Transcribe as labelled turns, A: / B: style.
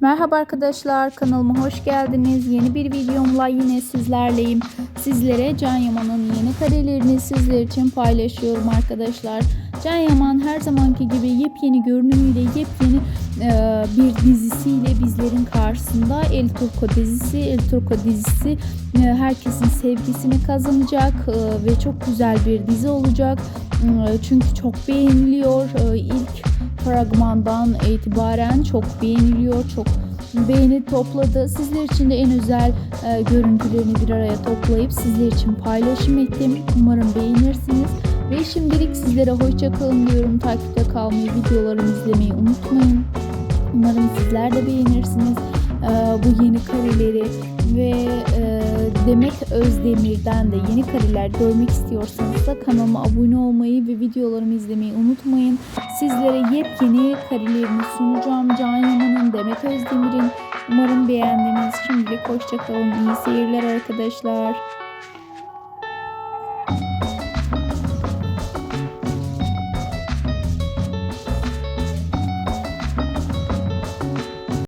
A: Merhaba arkadaşlar kanalıma hoş geldiniz. Yeni bir videomla yine sizlerleyim. Sizlere Can Yaman'ın yeni karelerini sizler için paylaşıyorum arkadaşlar. Can Yaman her zamanki gibi yepyeni görünümüyle yepyeni e, bir dizisiyle bizlerin karşısında El Turco dizisi. El Turco dizisi e, herkesin sevgisini kazanacak e, ve çok güzel bir dizi olacak. E, çünkü çok beğeniliyor. E, fragmandan itibaren çok beğeniliyor, çok beğeni topladı. Sizler için de en özel e, görüntülerini bir araya toplayıp sizler için paylaşım ettim. Umarım beğenirsiniz. Ve şimdilik sizlere hoşça kalın diyorum. Takipte kalmayı, videolarımı izlemeyi unutmayın. Umarım sizler de beğenirsiniz bu yeni kareleri ve e, Demet Özdemir'den de yeni kareler görmek istiyorsanız da kanalıma abone olmayı ve videolarımı izlemeyi unutmayın. Sizlere yepyeni karelerini sunacağım. Can Yaman'ın, Demet Özdemir'in. Umarım beğendiniz. Şimdilik hoşçakalın. İyi seyirler arkadaşlar.